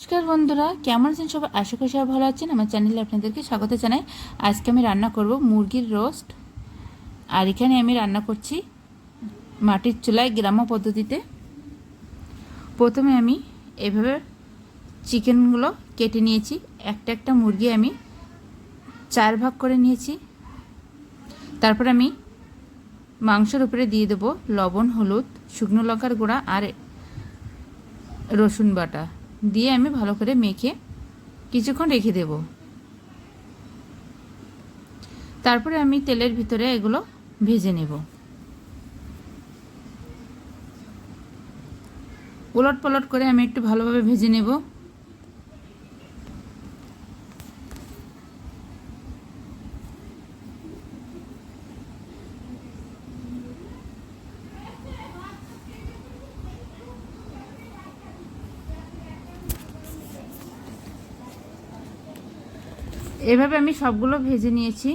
নমস্কার বন্ধুরা, কেমন আছেন সবাই? আশা করি সবাই ভালো আছেন। আমার চ্যানেলে আপনাদেরকে স্বাগত জানাই। আজকে আমি রান্না করব মুরগির রোস্ট আর এখানে আমি রান্না করছি মাটির চুলায় গ্রাম্য পদ্ধতিতে। প্রথমে আমি এভাবে চিকেনগুলো কেটে নিয়েছি। একটা একটা মুরগি আমি চার ভাগ করে নিয়েছি। তারপর আমি মাংসের উপরে দিয়ে দেবো লবণ, হলুদ, শুকনো লঙ্কার গুঁড়া আর রসুন বাটা। দিয়ে আমি ভালো করে মেখে কিছুক্ষণ রেখে দেব। তারপরে আমি তেলের ভিতরে এগুলো ভেজে নেব। উলট পলট করে আমি একটু ভালোভাবে ভেজে নেব। এভাবে আমি সবগুলো ভেজে নিয়েছি।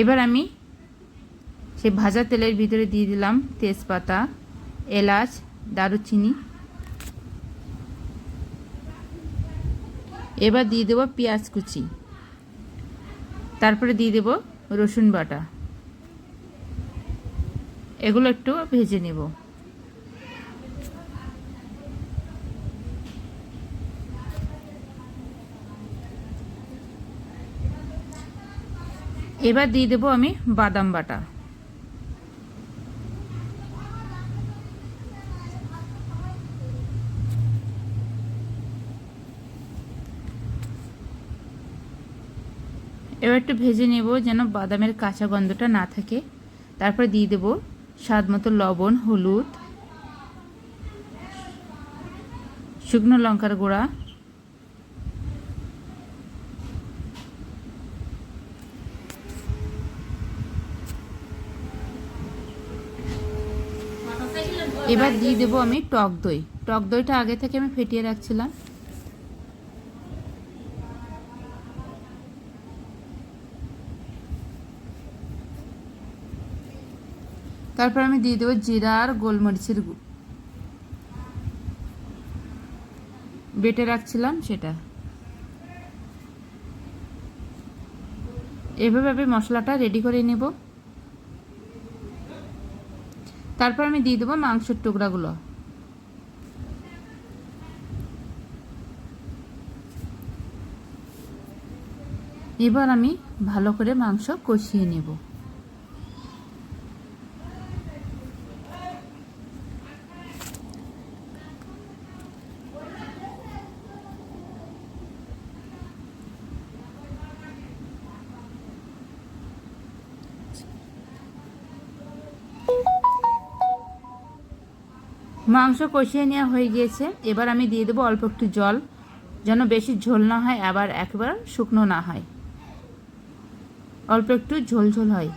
এবার আমি সেই ভাজা তেলের ভিতরে দিয়ে দিলাম তেজপাতা, এলাচ, দারুচিনি। এবার দিয়ে দেবো পেঁয়াজ কুচি। তারপরে দিয়ে দেবো রসুন বাটা। এগুলো একটু ভেজে নেব। এবার দিয়ে দেবো আমি বাদাম বাটা। এবার একটু ভেজে নেব যেন বাদামের কাঁচা গন্ধটা না থাকে। তারপর দিয়ে দেব স্বাদ মতো লবণ, হলুদ, শুকনো লঙ্কার গুঁড়া এবার দিয়ে দেবো আমি টক দই। টক দইটা আগে থেকে আমি ফেটিয়ে রাখছিলাম। তারপর আমি দিয়ে দেবো জিরা আর গোলমরিচের বেটে রাখছিলাম সেটা। এভাবে আমি মশলাটা রেডি করে নেব। তারপর আমি দিয়ে দেবো মাংসের টুকরাগুলো। এবার আমি ভালো করে মাংস কষিয়ে নেব। মাংস কষিয়ে নেওয়া হয়ে গিয়েছে। এবার আমি দিয়ে দেবো অল্প একটু জল, যেন বেশি ঝোল না হয়, আবার একবার শুকনো না হয়। অল্প একটু ঝোল ঝোল হয়।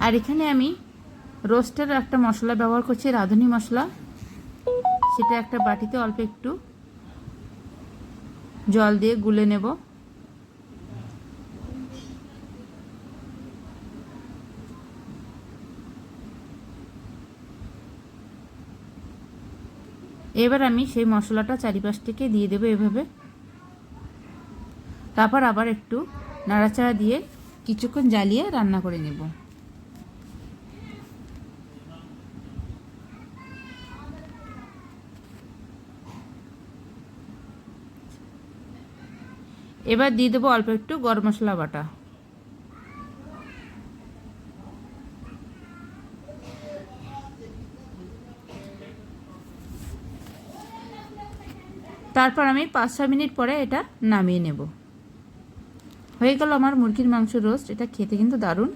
আর এখানে আমি রোস্টের একটা মশলা ব্যবহার করছি, রাঁধুনি মশলা। সেটা একটা বাটিতে অল্প একটু জল দিয়ে গুলে নেব। এবার আমি সেই মশলাটা চারিপাশ থেকে দিয়ে দেবো এভাবে। তারপর আবার একটু নাড়াচাড়া দিয়ে কিছুক্ষণ জ্বালিয়ে রান্না করে নেব। এবার দিয়ে দেবো অল্প একটু গরম মশলা বাটা। তারপর আমি পাঁচ ছ মিনিট পরে এটা নামিয়ে নেব। হয়ে গেল আমার মুরগির মাংস রোস্ট এটা খেতে কিন্তু দারুণ।